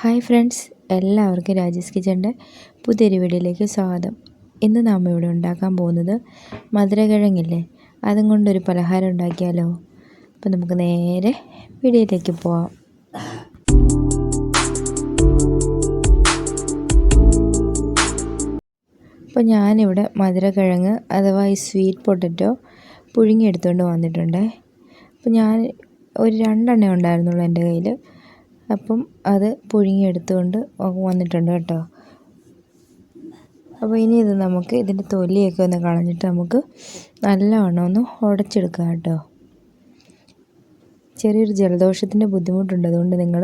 Hi friends എല്ലാവർക്കും രാജേഷ് കിച്ചന്റെ പുതിയൊരു വീഡിയോയിലേക്ക് സ്വാഗതം. ഇന്ന് നാം ഇവിടെ ഉണ്ടാക്കാൻ പോകുന്നത് മധുരകിഴങ്ങില്ലേ അതും കൊണ്ടൊരു പലഹാരം ഉണ്ടാക്കിയാലോ? അപ്പോൾ നമുക്ക് നേരെ വീഡിയോയിലേക്ക് പോവാം. അപ്പോൾ ഞാനിവിടെ മധുരക്കിഴങ്ങ് അഥവാ ഈ സ്വീറ്റ് പൊട്ടറ്റോ പുഴുങ്ങിയെടുത്തുകൊണ്ട് വന്നിട്ടുണ്ട്. അപ്പോൾ ഞാൻ ഒരു രണ്ടെണ്ണേ ഉണ്ടായിരുന്നുള്ളൂ എന്റെ കയ്യിൽ. അപ്പം അത് പുഴുങ്ങിയെടുത്തുകൊണ്ട് വന്നിട്ടുണ്ട് കേട്ടോ. അപ്പോൾ ഇനി ഇത് നമുക്ക് ഇതിന്റെ തൊലിയൊക്കെ ഒന്ന് കളഞ്ഞിട്ട് നമുക്ക് നല്ലവണ്ണം ഒന്ന് ഉടച്ചെടുക്കാം കേട്ടോ. ചെറിയൊരു ജലദോഷത്തിന്റെ ബുദ്ധിമുട്ടുണ്ട്. അതുകൊണ്ട് നിങ്ങൾ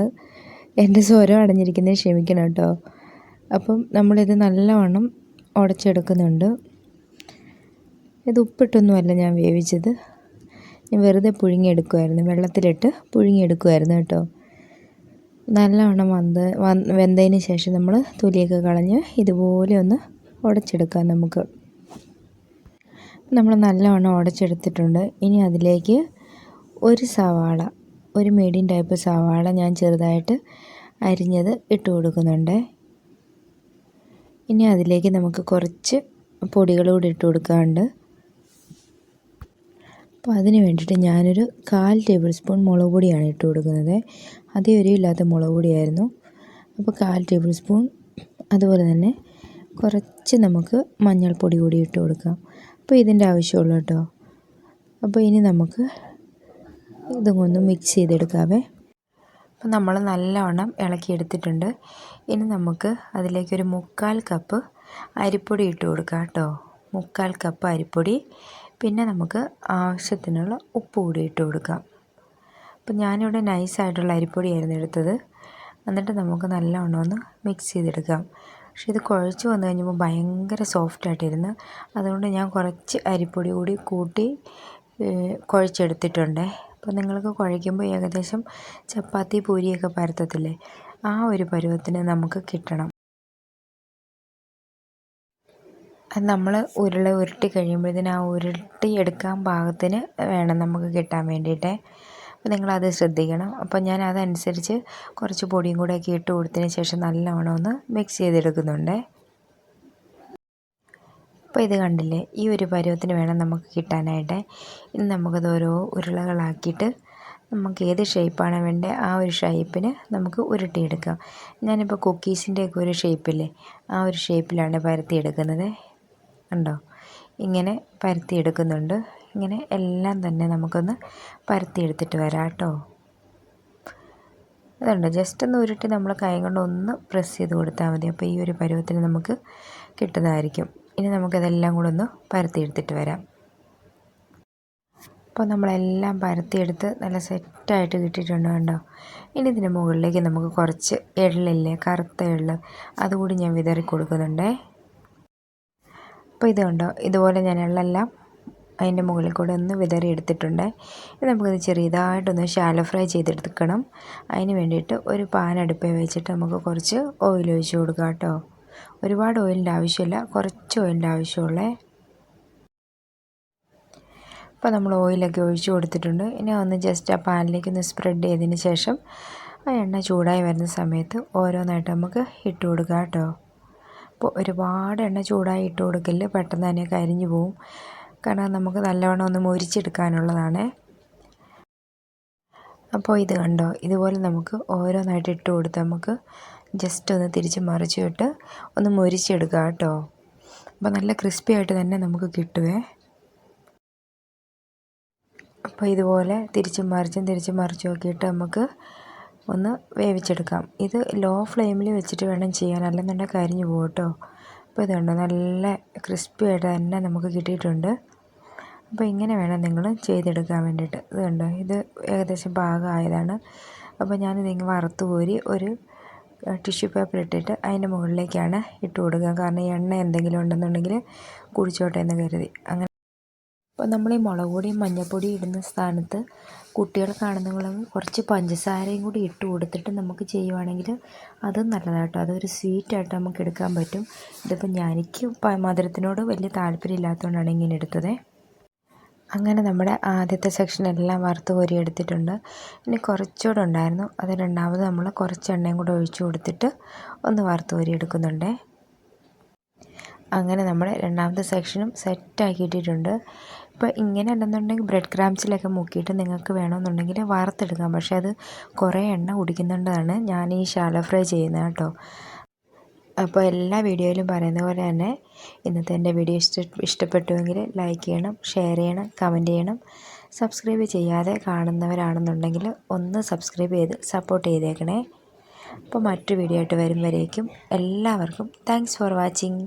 എന്റെ സ്വരം അടഞ്ഞിരിക്കുന്നത് ക്ഷമിക്കണം കേട്ടോ. അപ്പം നമ്മളിത് നല്ലവണ്ണം ഉടച്ചെടുക്കുന്നുണ്ട്. ഇത് ഉപ്പിട്ടൊന്നുമല്ല ഞാൻ വേവിച്ചത്. ഞാൻ വെറുതെ പുഴുങ്ങിയെടുക്കുമായിരുന്നു വെള്ളത്തിലിട്ട് പുഴുങ്ങിയെടുക്കുമായിരുന്നു കേട്ടോ. നല്ലവണ്ണം വന്ന് വെന്തതിന് ശേഷം നമ്മൾ തൊലിയൊക്കെ കളഞ്ഞ് ഇതുപോലെ ഒന്ന് ഉടച്ചെടുക്കാം നമുക്ക്. നമ്മൾ നല്ലവണ്ണം ഉടച്ചെടുത്തിട്ടുണ്ട്. ഇനി അതിലേക്ക് ഒരു സവാള ഒരു മീഡിയം ടൈപ്പ് സവാള ഞാൻ ചെറുതായിട്ട് അരിഞ്ഞത് ഇട്ട് കൊടുക്കുന്നുണ്ട്. ഇനി അതിലേക്ക് നമുക്ക് കുറച്ച് പൊടികൾ കൂടി ഇട്ട് കൊടുക്കാറുണ്ട് അപ്പോൾ അതിന് വേണ്ടിയിട്ട് ഞാനൊരു കാൽ ടേബിൾ സ്പൂൺ മുളക് പൊടിയാണ് ഇട്ട് കൊടുക്കുന്നത്. അതേ ഇല്ലാത്ത മുളക് പൊടിയായിരുന്നു. അപ്പോൾ കാൽ ടേബിൾ സ്പൂൺ അതുപോലെ തന്നെ കുറച്ച് നമുക്ക് മഞ്ഞൾപ്പൊടി കൂടി ഇട്ട് കൊടുക്കാം. അപ്പോൾ ഇതിന്റെ ആവശ്യമുള്ളൂ കേട്ടോ. അപ്പോൾ ഇനി നമുക്ക് ഇതും ഒന്ന് മിക്സ് ചെയ്തെടുക്കാവേ. അപ്പോൾ നമ്മൾ നല്ലവണ്ണം ഇളക്കിയെടുത്തിട്ടുണ്ട് ഇനി നമുക്ക് അതിലേക്കൊരു മുക്കാൽ കപ്പ് അരിപ്പൊടി ഇട്ട് കൊടുക്കാം കേട്ടോ. മുക്കാൽ കപ്പ് അരിപ്പൊടി. പിന്നെ നമുക്ക് ആവശ്യത്തിനുള്ള ഉപ്പ് കൂടി ഇട്ട് കൊടുക്കാം. അപ്പം ഞാനിവിടെ നൈസായിട്ടുള്ള അരിപ്പൊടിയായിരുന്നു എടുത്തത്. എന്നിട്ട് നമുക്ക് നല്ലവണ്ണം ഒന്ന് മിക്സ് ചെയ്തെടുക്കാം. പക്ഷെ ഇത് കുഴച്ച് വന്നു കഴിഞ്ഞപ്പോൾ ഭയങ്കര സോഫ്റ്റായിട്ടിരുന്ന് അതുകൊണ്ട് ഞാൻ കുറച്ച് അരിപ്പൊടി കൂടി കൂട്ടി കുഴച്ചെടുത്തിട്ടുണ്ട്. അപ്പോൾ നിങ്ങൾക്ക് കുഴയ്ക്കുമ്പോൾ ഏകദേശം ചപ്പാത്തി പൂരിയൊക്കെ പരത്തത്തില്ലേ? ആ ഒരു പരുവത്തിന് നമുക്ക് കിട്ടണം. അത് നമ്മൾ ഉരുള ഉരുട്ടി കഴിയുമ്പോഴത്തേന് ആ ഉരുട്ടി എടുക്കാൻ പാകത്തിന് വേണം നമുക്ക് കിട്ടാൻ വേണ്ടിയിട്ട്. അപ്പോൾ നിങ്ങളത് ശ്രദ്ധിക്കണം. അപ്പോൾ ഞാൻ അതനുസരിച്ച് കുറച്ച് പൊടിയും കൂടെ ഒക്കെ ഇട്ട് കൊടുത്തതിന് ശേഷം നല്ലവണ്ണം ഒന്ന് മിക്സ് ചെയ്തെടുക്കുന്നുണ്ട്. അപ്പോൾ ഇത് കണ്ടില്ലേ? ഈ ഒരു പരുവത്തിന് വേണം നമുക്ക് കിട്ടാനായിട്ട്. ഇനി നമുക്കത് ഓരോ ഉരുളകളാക്കിയിട്ട് നമുക്ക് ഏത് ഷേപ്പാണ് വേണ്ടത് ആ ഒരു ഷേപ്പിന് നമുക്ക് ഉരുട്ടിയെടുക്കാം. ഞാനിപ്പോൾ കുക്കീസിന്റെയൊക്കെ ഒരു ഷേപ്പില്ലേ ആ ഒരു ഷേപ്പിലാണ് പരത്തിയെടുക്കുന്നത്. ഉണ്ടോ ഇങ്ങനെ പരത്തിയെടുക്കുന്നുണ്ട്. ഇങ്ങനെ എല്ലാം തന്നെ നമുക്കൊന്ന് പരത്തിയെടുത്തിട്ട് വരാം കേട്ടോ. അതുണ്ട് ജസ്റ്റ് ഒന്ന് ഉരുട്ടി നമ്മൾ കൈ കൊണ്ട് ഒന്ന് പ്രസ് ചെയ്ത് കൊടുത്താൽ മതി. അപ്പോൾ ഈ ഒരു പരുവത്തിൽ നമുക്ക് കിട്ടുന്നതായിരിക്കും. ഇനി നമുക്കതെല്ലാം കൂടെ ഒന്ന് പരത്തിയെടുത്തിട്ട് വരാം. അപ്പോൾ നമ്മളെല്ലാം പരത്തിയെടുത്ത് നല്ല സെറ്റായിട്ട് കിട്ടിയിട്ടുണ്ട് കണ്ടോ? ഇനി ഇതിന് മുകളിലേക്ക് നമുക്ക് കുറച്ച് എള്ളില്ലേ? കറുത്ത എള്ള്. അതുകൂടി ഞാൻ വിതറി കൊടുക്കുന്നുണ്ടേ അപ്പോൾ ഇത് കണ്ടോ? ഇതുപോലെ ഞാൻ എള്ളെല്ലാം അതിന്റെ മുകളിൽ കൂടെ ഒന്ന് വിതറി എടുത്തിട്ടുണ്ട്. ഇത് നമുക്കൊന്ന് ചെറിയതായിട്ടൊന്ന് ഷാലോ ഫ്രൈ ചെയ്തെടുക്കണം. അതിന് വേണ്ടിയിട്ട് ഒരു പാൻ അടുപ്പിൽ വെച്ചിട്ട് നമുക്ക് കുറച്ച് ഓയിൽ ഒഴിച്ച് കൊടുക്കാം കേട്ടോ. ഒരുപാട് ഓയിലിന്റെ ആവശ്യമില്ല. കുറച്ച് ഓയിലിന്റെ ആവശ്യമുള്ളേ. അപ്പോൾ നമ്മൾ ഓയിലൊക്കെ ഒഴിച്ച് കൊടുത്തിട്ടുണ്ട്. ഇനി ഒന്ന് ജസ്റ്റ് ആ പാനിലേക്ക് ഒന്ന് സ്പ്രെഡ് ചെയ്തതിന് ശേഷം ആ എണ്ണ ചൂടായി വരുന്ന സമയത്ത് ഓരോന്നായിട്ട് നമുക്ക് ഇട്ട് കൊടുക്കാം കേട്ടോ. അപ്പോൾ ഒരുപാട് എണ്ണ ചൂടായി ഇട്ട് കൊടുക്കൽ. പെട്ടെന്ന് തന്നെ കരിഞ്ഞു പോവും. കാരണം നമുക്ക് നല്ലവണ്ണം ഒന്ന് മുരിച്ചെടുക്കാനുള്ളതാണ്. അപ്പോൾ ഇത് കണ്ടോ? ഇതുപോലെ നമുക്ക് ഓരോന്നായിട്ട് ഇട്ട് കൊടുത്ത് നമുക്ക് ജസ്റ്റ് ഒന്ന് തിരിച്ച് മറിച്ചിട്ട് ഒന്ന് മുരിച്ചെടുക്കുക കേട്ടോ. അപ്പോൾ നല്ല ക്രിസ്പി ആയിട്ട് തന്നെ നമുക്ക് കിട്ടുവേ. അപ്പോൾ ഇതുപോലെ തിരിച്ചും മറിച്ചും തിരിച്ചും മറിച്ചും നോക്കിയിട്ട് നമുക്ക് ഒന്ന് വേവിച്ചെടുക്കാം. ഇത് ലോ ഫ്ലെയിമിൽ വെച്ചിട്ട് വേണം ചെയ്യാൻ. അല്ലെന്നുണ്ടെങ്കിൽ കരിഞ്ഞു പോകും കേട്ടോ അപ്പോൾ ഇതുണ്ട് നല്ല ക്രിസ്പി ആയിട്ട് തന്നെ നമുക്ക് കിട്ടിയിട്ടുണ്ട്. അപ്പോൾ ഇങ്ങനെ വേണം നിങ്ങൾ ചെയ്തെടുക്കാൻ വേണ്ടിയിട്ട്. ഇതുണ്ട് ഇത് ഏകദേശം പാകമായതാണ്. അപ്പോൾ ഞാനിതിങ്ങനെ വറുത്ത് കോരി ഒരു ടിഷ്യൂ പേപ്പർ ഇട്ടിട്ട് അതിന്റെ മുകളിലേക്കാണ് ഇട്ട് കൊടുക്കുക. കാരണം എണ്ണ എന്തെങ്കിലും ഉണ്ടെന്നുണ്ടെങ്കിൽ കുടിച്ചോട്ടെ എന്ന് കരുതി. അങ്ങനെ അപ്പോൾ നമ്മൾ ഈ മുളക് പൊടിയും മഞ്ഞൾപ്പൊടിയും ഇടുന്ന സ്ഥാനത്ത് കുട്ടികൾക്കാണെന്നുണ്ടെങ്കിൽ കുറച്ച് പഞ്ചസാരയും കൂടി ഇട്ട് കൊടുത്തിട്ട് നമുക്ക് ചെയ്യുവാണെങ്കിൽ അത് നല്ലതായിട്ടോ അതൊരു സ്വീറ്റായിട്ട് നമുക്ക് എടുക്കാൻ പറ്റും. ഇതിപ്പോൾ ഞാനിക്ക് മധുരത്തിനോട് വലിയ താല്പര്യം ഇല്ലാത്തതുകൊണ്ടാണ് ഇങ്ങനെ എടുത്തത്. അങ്ങനെ നമ്മുടെ ആദ്യത്തെ സെക്ഷൻ എല്ലാം വറുത്ത് കോരി എടുത്തിട്ടുണ്ട്. ഇനി കുറച്ചുകൂടെ ഉണ്ടായിരുന്നു. അത് രണ്ടാമത് നമ്മൾ കുറച്ച് എണ്ണയും കൂടെ ഒഴിച്ചു കൊടുത്തിട്ട് ഒന്ന് വറുത്ത് കോരി എടുക്കുന്നുണ്ട്. അങ്ങനെ നമ്മുടെ രണ്ടാമത്തെ സെക്ഷനും സെറ്റാക്കിയിട്ടിട്ടുണ്ട് ഇപ്പോൾ ഇങ്ങനെ ഉണ്ടെന്നുണ്ടെങ്കിൽ ബ്രെഡ് ക്രാംസിലൊക്കെ മുക്കിയിട്ട് നിങ്ങൾക്ക് വേണമെന്നുണ്ടെങ്കിൽ വറുത്തെടുക്കാം. പക്ഷേ അത് കുറേ എണ്ണ കുടിക്കുന്നുണ്ടാണ് ഞാൻ ഈ ഷാലോ ഫ്രൈ ചെയ്യുന്നത് കേട്ടോ. അപ്പോൾ എല്ലാ വീഡിയോയിലും പറയുന്ന പോലെ തന്നെ ഇന്നത്തെ എന്റെ വീഡിയോ ഇഷ്ട ഇഷ്ടപ്പെട്ടുവെങ്കിൽ ലൈക്ക് ചെയ്യണം ഷെയർ ചെയ്യണം കമന്റ് ചെയ്യണം. സബ്സ്ക്രൈബ് ചെയ്യാതെ കാണുന്നവരാണെന്നുണ്ടെങ്കിൽ ഒന്ന് സബ്സ്ക്രൈബ് ചെയ്ത് സപ്പോർട്ട് ചെയ്തേക്കണേ. അപ്പോൾ മറ്റു വീഡിയോ ആയിട്ട് വരും വരേക്കും എല്ലാവർക്കും താങ്ക്സ് ഫോർ വാച്ചിങ്